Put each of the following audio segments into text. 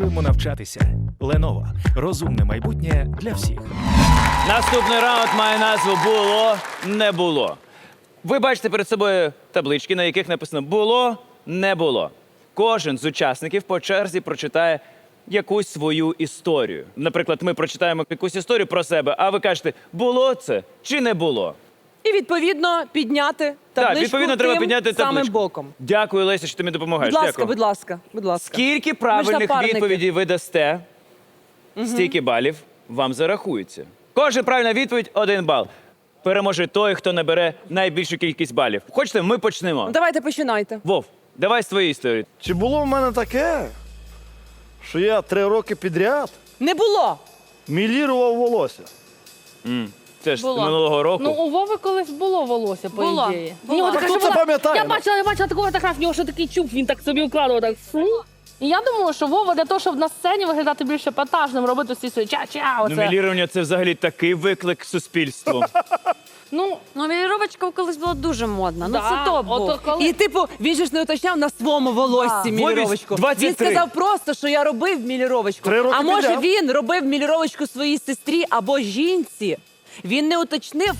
Продовжуємо навчатися. Lenovo. розумне майбутнє для всіх. Наступний раунд має назву Було не було. Ви бачите перед собою таблички, на яких написано Було не було. Кожен з учасників по черзі прочитає якусь свою історію. Наприклад, ми прочитаємо якусь історію про себе, а ви кажете, було це чи не було. І відповідно підняти табличку так, відповідно, треба тим підняти самим табличку. боком. Дякую, Леся, що ти мені допомагаєш. Будь ласка, Дякую. будь ласка, будь ласка. Скільки правильних напарники. відповідей ви дасте, стільки балів вам зарахується. Кожна правильна відповідь один бал. Переможе той, хто набере найбільшу кількість балів. Хочете, ми почнемо. Ну, Давайте починайте. Вов, давай з твоєї історії. Чи було в мене таке, що я три роки підряд Не було. мілірував волосся? Це ж Було. минулого року. Ну, у Вови колись було волосся, по Було. ідеї. Було. В нього А така хто ж це була- пам'ятає? Я бачила, я бачила таку фотографію, в нього ще такий чуб, він так собі вкладував так. фу. І я думаю, що Вова для того, щоб на сцені виглядати більш епатажним, робити всі свої ча-ча, Ну, оце. мілірування це взагалі такий виклик суспільству. Ну, Ну, міліровочка колись була дуже модна. Ну, Да, це топ був. ото коли- І типу, він же ж не уточняв на своєму волоссі Да. міліровочку. Вові 23. Він сказав просто, що я робив міліровочку. Три роки А може підряд. він робив міліровочку своїй сестрі або жінці. Він не уточнив,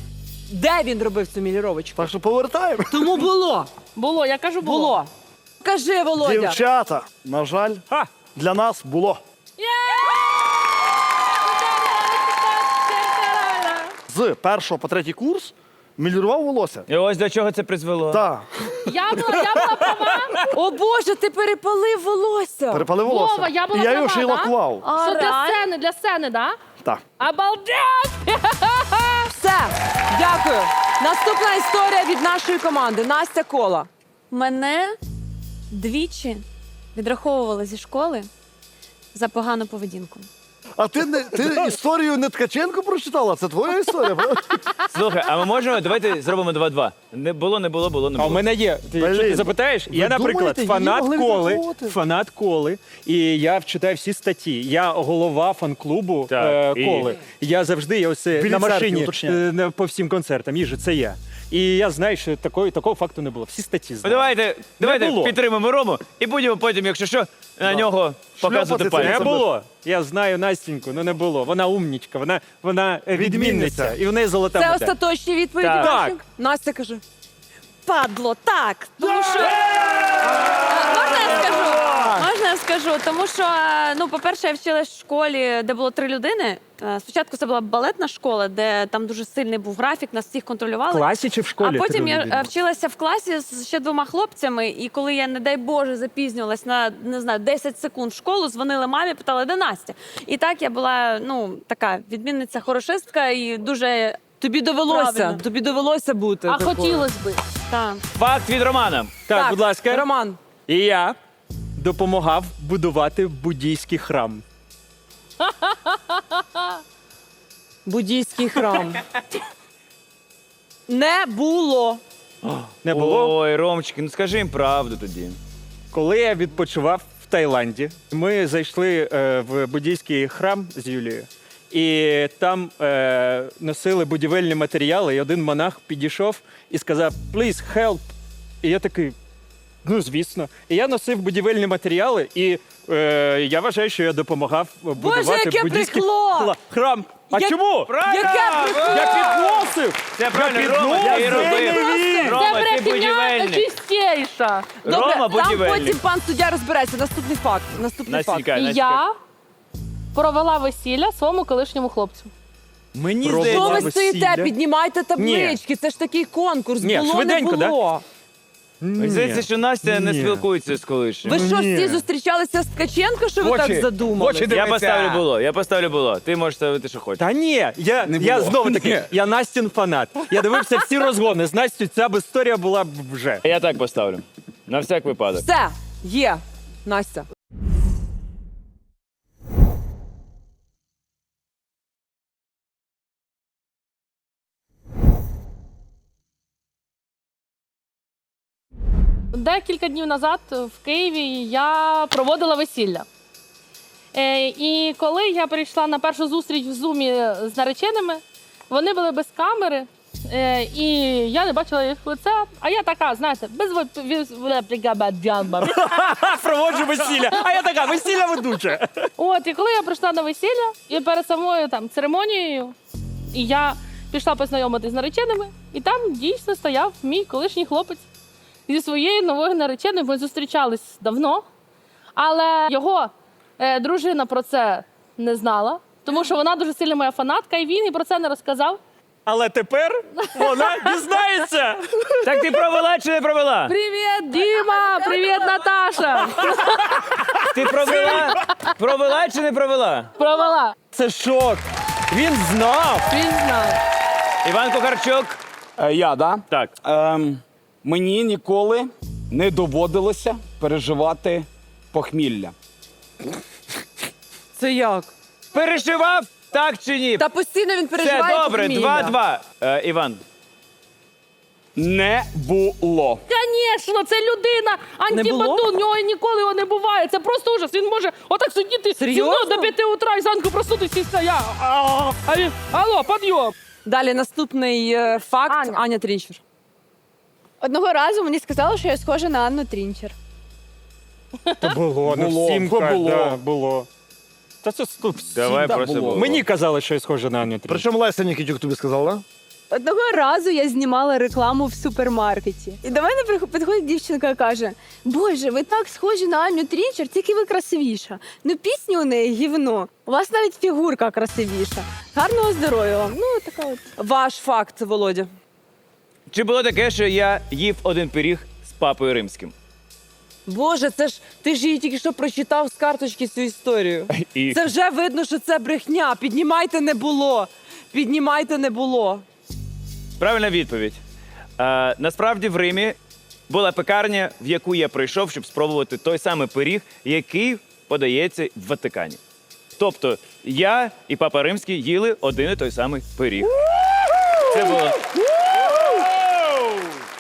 де він робив цю міліровочку. Так що повертаємо. Тому було. було, я кажу, було. Було. Кажи, Володя. Дівчата, на жаль, для нас було. З першого по третій курс мілірував волосся. І ось до чого це призвело. Так, Я була, я була права, О Боже, ти перепалив волосся. перепалив волосся. Вова, я була І я його права, ще й да? лакував. Що для реально? сцени, для сцени, да? Так. Обалдеть! Все, дякую. Наступна історія від нашої команди. Настя Кола. Мене двічі відраховували зі школи за погану поведінку. А ти не ти історію не Ткаченко прочитала? Це твоя історія? правда? Слухай, а ми можемо, давайте зробимо 2-2. Не було, не було, було, не А було. у мене є. Ти, якщо ти Блін. запитаєш, я, наприклад, думаєте, її фанат могли коли, відраховувати? фанат коли, і я читаю всі статті. Я голова фан-клубу Так, е, і? коли. Я завжди я ось е, Біля на церкви, машині уточняю. е, на- по всім концертам їжджу, це я. І я знаю, що такої, такого факту не було. Всі статті Ну, знаю. Давайте, давайте було. підтримаємо Рому і будемо потім, якщо що, на нього показувати Шльопати це. Не було. Я знаю Настіньку, ну не було. Вона умнічка, вона, вона е, відмінниця. Відмінниця. І в неї золота Це медаль. остаточні відповіді. Так. ваші? Так. Настя каже. Падло, так. Тому що. Е, Можна я скажу? Скажу? Тому що, ну, по-перше, я вчилась в школі, де було три людини. Е, Спочатку це була балетна школа, де там дуже сильний був графік, нас всіх контролювали. В класі чи в школі? А потім я людина? е, вчилася в класі з ще двома хлопцями, і коли я, не дай Боже, запізнювалась на не знаю 10 секунд в школу, дзвонили мамі, питали, де Настя. І так я була ну така відмінниця хорошистка і дуже Тобі довелося, Правильно. тобі довелося бути. А такою. хотілося би. та. Факт від Романа. Так, будь ласка. Роман. І я допомагав будувати буддійський храм. Буддійський храм. Не було. Не було? Ой, Ромчики, ну скажи їм правду тоді. Коли я відпочивав в Таїланді, ми зайшли е, в буддійський храм з Юлією, і там е, носили будівельні матеріали, і один монах підійшов і сказав «Please help». І я такий, ну звісно. І я носив будівельні матеріали, і е, я вважаю, що я допомагав будувати яке буддійський хла- храм. А Як- чому? Яке прикол! Я підносив! Це правильно, Рома, підносив, ти робив. Це ти брехня будівельник. чистіша. Добре, Рома там будівельник. потім пан суддя розбереться. Наступний факт. Наступний факт. Настільки, І я провела весілля своєму колишньому хлопцю. Мені. Що здається, ви стоїте? Піднімайте таблички. Це ж такий конкурс. Ні, було, швиденько, не да? було. Мені здається, що Настя не Ні. спілкується з колишнім. Ви що, Ні. всі зустрічалися з Ткаченко, що ви Очі- так задумали? очі Я поставлю було, я поставлю було. Ти можеш ставити, що хочеш. Та ні, я, я знову таки, я Настін фанат. Я дивився всі розгони. З Настю ця б історія була б вже. Я так поставлю. На всяк випадок. Все, є. Настя. Декілька днів назад в Києві я проводила весілля. Е, і коли я прийшла на першу зустріч в зумі з нареченими, вони були без камери. Е, і я не бачила їх лиця, а я така, знаєте, без Проводжу весілля. А я така, весілля ведуча. От, і коли я прийшла на весілля, і перед самою там церемонією, і я пішла познайомитись з нареченими, і там дійсно стояв мій колишній хлопець зі своєю новою нареченою. Ми зустрічались давно, але його е, дружина про це не знала, тому що вона дуже сильна моя фанатка, і він їй про це не розказав. Але тепер вона дізнається. Так ти провела чи не провела? Привіт, Діма! Привіт, Наташа! Ти провела? Провела чи не провела? Провела. Це шок. Він знав. Він знав. Іван Кухарчук. Е, Я, да? Так. Ем, мені ніколи не доводилося переживати похмілля. Це як? Перешивав? Так чи ні? Та постійно він переживає. Все добре, похмілля. 2-2. Е, Іван. Не було. Звісно, це людина. Антибатун, у нього ніколи його не буває. Це просто ужас. Він може отак сидіти Серйозно? зі мною до п'яти утра і зранку проснутися і. Я. А, а він, алло, підйом. Далі наступний е, факт. Аня. Аня Трінчер. Одного разу мені сказали, що я схожа на Анну Трінчер. То було, на Було, всім було. було. Да, було. Та це стоп. Давай да, просимо. було. Мені казали, що я схожа на Аню Трінчер. Причому Леся Нікітюк тобі сказала, да? Одного разу я знімала рекламу в супермаркеті. І до мене прих- підходить дівчинка і каже: Боже, ви так схожі на Аню Трінчер, тільки ви красивіша. Ну, пісні у неї гівно. У вас навіть фігурка красивіша. Гарного здоров'я вам. Ну, така от. Ваш факт, Володя. Чи було таке, що я їв один пиріг з папою римським? Боже, це ж ти ж її тільки що прочитав з карточки цю історію. І Це вже видно, що це брехня. Піднімайте не було. Піднімайте не було. правильна відповідь. Е, насправді в Римі була пекарня, в яку я прийшов, щоб спробувати той самий пиріг, який подається в Ватикані. Тобто я і папа римський їли один і той самий пиріг. Це було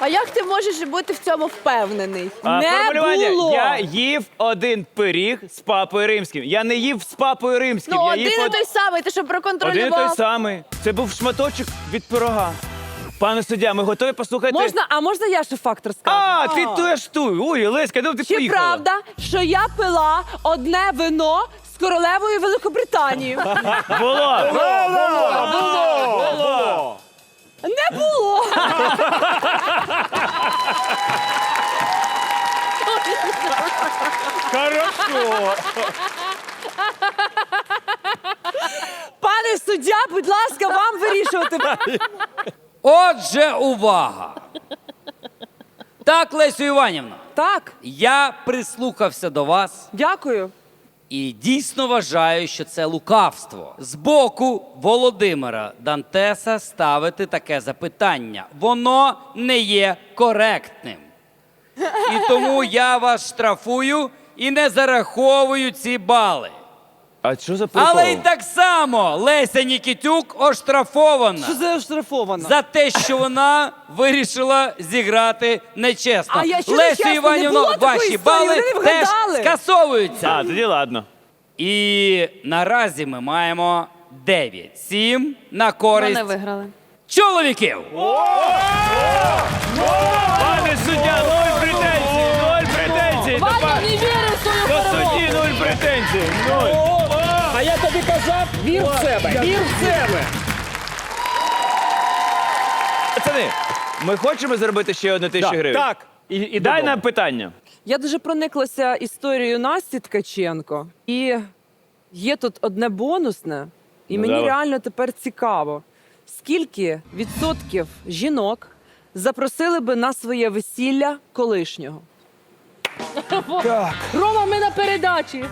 А як ти можеш бути в цьому впевнений? а, Не формулювання. було. Я їв один пиріг з папою римським. Я не їв з папою римським. Ну, я один їв і од- той самий, ти що Один і той самий. Це був шматочок від пирога. Пане суддя, ми готові послухати. Можна, а можна я ще факт розкажу? А, ти туєш туй. Ой, Леська, ну ти Чи поїхала. правда, що я пила одне вино з королевою Великобританії? Було. Не було. Хорошо. Пане суддя, будь ласка, вам вирішувати. Отже, увага! Так, Лесю Іванівна, Так, я прислухався до вас дякую. І дійсно вважаю, що це лукавство. З боку Володимира Дантеса ставити таке запитання. Воно не є коректним. І тому я вас штрафую і не зараховую ці бали. А що за Але й так само Леся Нікітюк оштрафована. Що за оштрафовано? за те, що вона вирішила зіграти нечесно. А я що Лесю нечесно? Не Іванівно, було такої ваші історії, бали вони не теж вгадали. скасовуються. А, тоді ладно. І наразі ми маємо 9-7 на Вони користь виграли. чоловіків. Пане суддя, нуль претензій, нуль претензій. До, Ваня па- не вірив в свою до перемогу. судді нуль претензій. Нуль. А я тобі казав, вір в себе, вір в себе. Пацани, ми хочемо зробити ще одну тисячу гривень? Так. І, і Дай нам питання. Я дуже прониклася історією Насті Ткаченко, і є тут одне бонусне, і Ну, мені давай. реально тепер цікаво, скільки відсотків жінок запросили би на своє весілля колишнього? Рома, ми на передачі.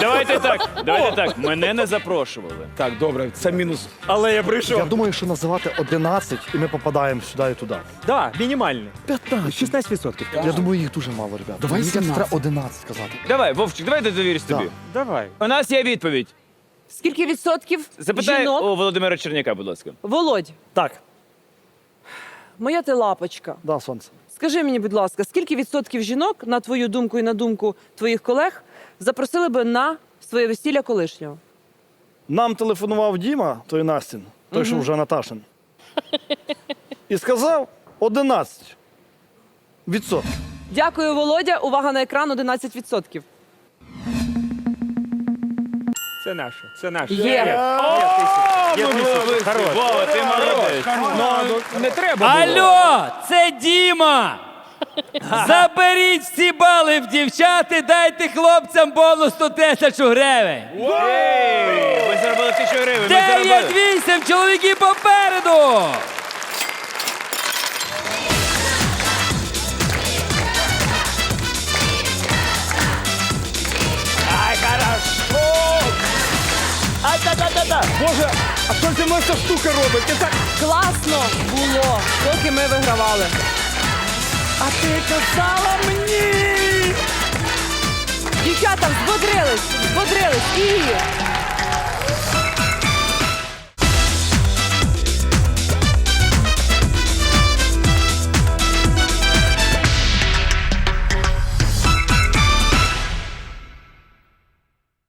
Давайте так, давайте так. Мене не запрошували. Так, добре, це мінус. Але я прийшов. Я думаю, що називати 11 і ми попадаємо сюди і туди. Да, мінімальний. 15. 16%. Я думаю, їх дуже мало, ребят. Давай Мені кажеться, 17. треба 11 сказати. Давай, Вовчик, давай я довірюсь Да. тобі. Давай. У нас є відповідь. Скільки відсотків Запитай жінок? у Володимира Черняка, будь ласка. Володь, Так. Моя ти лапочка. Да, сонце. Скажи мені, будь ласка, скільки відсотків жінок, на твою думку і на думку твоїх колег, запросили би на своє весілля колишнього? Нам телефонував Діма, той Настін, той, що вже Наташин. І сказав 11 відсотків. Дякую, Володя. Увага на екран 11%. Це наше, це наше. Є. Є. Є тисяча. Хорош. Вова, ти молодець. Ну, не треба було. Алло, це Діма! Заберіть всі бали в дівчат і дайте хлопцям бонус 100 тисяч гривень. Ей, Ви заробили тисячу гривень. ми заробили. Дев'ять вісім, чоловіки попереду! Ай! Боже, а що зі мною ця штука робить? Я так... Класно було, поки ми вигравали. А ти казала мені! Дівчата, взбодрились, взбодрились. І